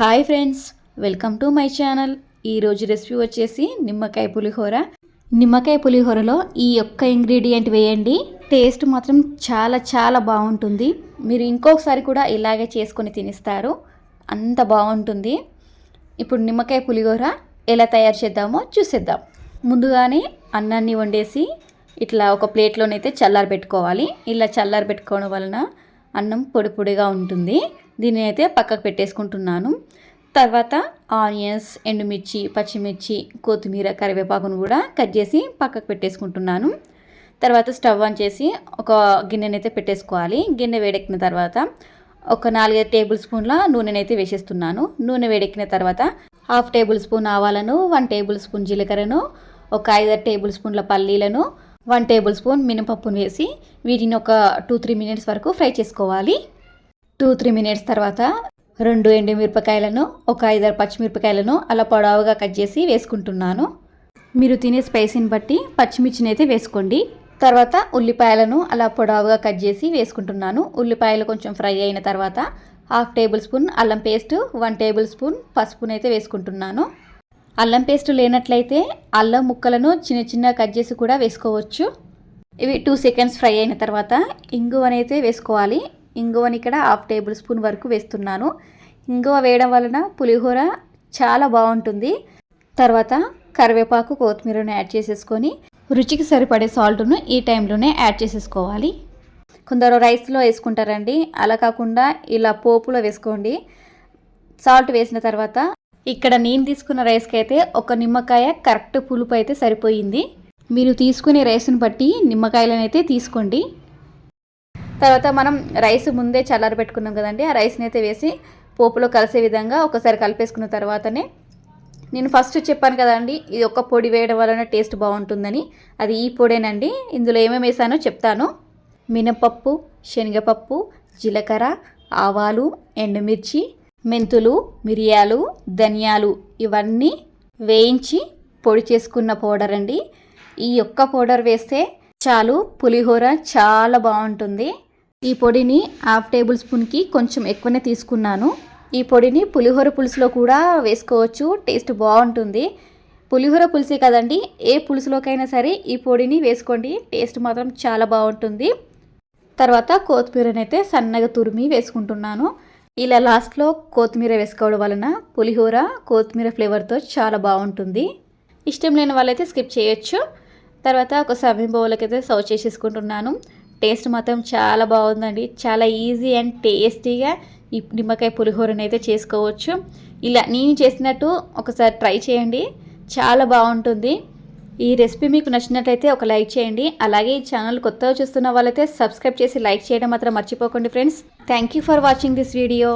Hi friends welcome to my channel. ఈరోజు recipe వచ్చేసి నిమ్మకాయ పులిహోర. నిమ్మకాయ పులిహోరలో ఈ ఒక్క ఇంగ్రీడియంట్ వేయండి. టేస్ట్ మాత్రం చాలా చాలా బాగుంటుంది. మీరు ఇంకొకసారి కూడా ఇలాగే చేసుకొని తినిస్తారు. అంత బాగుంటుంది. ఇప్పుడు నిమ్మకాయ పులిహోర ఎలా తయారు చేద్దామో చూసేద్దాం. ముందుగానే అన్నాన్ని వండేసి ఇట్లా ఒక ప్లేట్లోనైతే చల్లారి పెట్టుకోవాలి ఇలా చల్లారి పెట్టుకోవడం వలన అన్నం పొడి పొడిగా ఉంటుంది. దీన్ని అయితే పక్కకు పెట్టేసుకుంటున్నాను. తర్వాత ఆనియన్స్ ఎండుమిర్చి పచ్చిమిర్చి కొత్తిమీర కరివేపాకును కూడా కట్ చేసి పక్కకు పెట్టేసుకుంటున్నాను. తర్వాత స్టవ్ ఆన్ చేసి ఒక గిన్నెనైతే పెట్టేసుకోవాలి. గిన్నె వేడెక్కిన తర్వాత ఒక నాలుగైదు టేబుల్ స్పూన్ల నూనెనైతే వేసేస్తున్నాను. నూనె వేడెక్కిన తర్వాత హాఫ్ టేబుల్ స్పూన్ ఆవాలను వన్ టేబుల్ స్పూన్ జీలకర్రను ఒక ఐదారు టేబుల్ స్పూన్ల పల్లీలను వన్ టేబుల్ స్పూన్ మినపప్పును వేసి వీటిని ఒక టూ త్రీ మినిట్స్ వరకు ఫ్రై చేసుకోవాలి. టూ త్రీ మినిట్స్ తర్వాత రెండు ఎండుమిరపకాయలను ఒక ఐదారు పచ్చిమిరపకాయలను అలా పొడవుగా కట్ చేసి వేసుకుంటున్నాను. మీరు తినే స్పైసీని బట్టి పచ్చిమిర్చిని అయితే వేసుకోండి. తర్వాత ఉల్లిపాయలను అలా పొడవుగా కట్ చేసి వేసుకుంటున్నాను. ఉల్లిపాయలు కొంచెం ఫ్రై అయిన తర్వాత హాఫ్ టేబుల్ స్పూన్ అల్లం పేస్ట్ వన్ టేబుల్ స్పూన్ పసుపునైతే అయితే వేసుకుంటున్నాను. అల్లం పేస్ట్ లేనట్లయితే అల్లం ముక్కలను చిన్న చిన్న కట్ చేసి కూడా వేసుకోవచ్చు. ఇవి టూ సెకండ్స్ ఫ్రై అయిన తర్వాత ఇంగువనైతే వేసుకోవాలి. ఇంగువని ఇక్కడ హాఫ్ టేబుల్ స్పూన్ వరకు వేస్తున్నాను. ఇంగువ వేయడం వలన పులిహోర చాలా బాగుంటుంది. తర్వాత కరివేపాకు కొత్తిమీరను యాడ్ చేసేసుకొని రుచికి సరిపడే సాల్ట్ను ఈ టైంలోనే యాడ్ చేసేసుకోవాలి. కొందరు రైస్లో వేసుకుంటారండి. అలా కాకుండా ఇలా పోపులో వేసుకోండి. సాల్ట్ వేసిన తర్వాత ఇక్కడ నేను తీసుకున్న రైస్కి అయితే ఒక నిమ్మకాయ కరెక్ట్ పులుపు అయితే సరిపోయింది. మీరు తీసుకునే రైస్ను బట్టి నిమ్మకాయలను అయితే తీసుకోండి. తర్వాత మనం రైస్ ముందే చల్లారి పెట్టుకున్నాం కదండి. ఆ రైస్ని అయితే వేసి పోపులో కలిసే విధంగా ఒకసారి కలిపేసుకున్న తర్వాతనే నేను ఫస్ట్ చెప్పాను కదండి ఇది ఒక పొడి వేయడం వలన టేస్ట్ బాగుంటుందని. అది ఈ పొడేనండి. ఇందులో ఏమేమి వేసానో చెప్తాను. మినపప్పు శనగపప్పు జీలకర్ర ఆవాలు ఎండుమిర్చి మెంతులు మిరియాలు ధనియాలు ఇవన్నీ వేయించి పొడి చేసుకున్న పౌడర్ అండి. ఈ ఒక్క పౌడర్ వేస్తే చాలు పులిహోర చాలా బాగుంటుంది. ఈ పొడిని హాఫ్ టేబుల్ స్పూన్కి కొంచెం ఎక్కువనే తీసుకున్నాను. ఈ పొడిని పులిహోర పులుసులో కూడా వేసుకోవచ్చు టేస్ట్ బాగుంటుంది. పులిహోర పులుసే కదండి ఏ పులుసులోకైనా సరే ఈ పొడిని వేసుకోండి టేస్ట్ మాత్రం చాలా బాగుంటుంది. తర్వాత కొత్తిమీరనైతే సన్నగా తురిమి వేసుకుంటున్నాను. ఇలా లాస్ట్లో కొత్తిమీర వేసుకోవడం వలన పులిహోర కొత్తిమీర ఫ్లేవర్తో చాలా బాగుంటుంది. ఇష్టం లేని వాళ్ళైతే స్కిప్ చేయొచ్చు. తర్వాత ఒక సర్వింగ్ బౌల్కి అయితే సర్వ్ చేసేసుకుంటున్నాను. టేస్ట్ మాత్రం చాలా బాగుందండి. చాలా ఈజీ అండ్ టేస్టీగా ఈ నిమ్మకాయ పులిహోరని అయితే చేసుకోవచ్చు. ఇలా నేను చేసినట్టు ఒకసారి ట్రై చేయండి. చాలా బాగుంటుంది. ఈ రెసిపీ మీకు నచ్చినట్లయితే ఒక లైక్ చేయండి. అలాగే ఈ ఛానల్ కొత్తగా చూస్తున్న వాళ్ళైతే సబ్స్క్రైబ్ చేసి లైక్ చేయడం మాత్రం మర్చిపోకండి friends. Thank you for watching this video.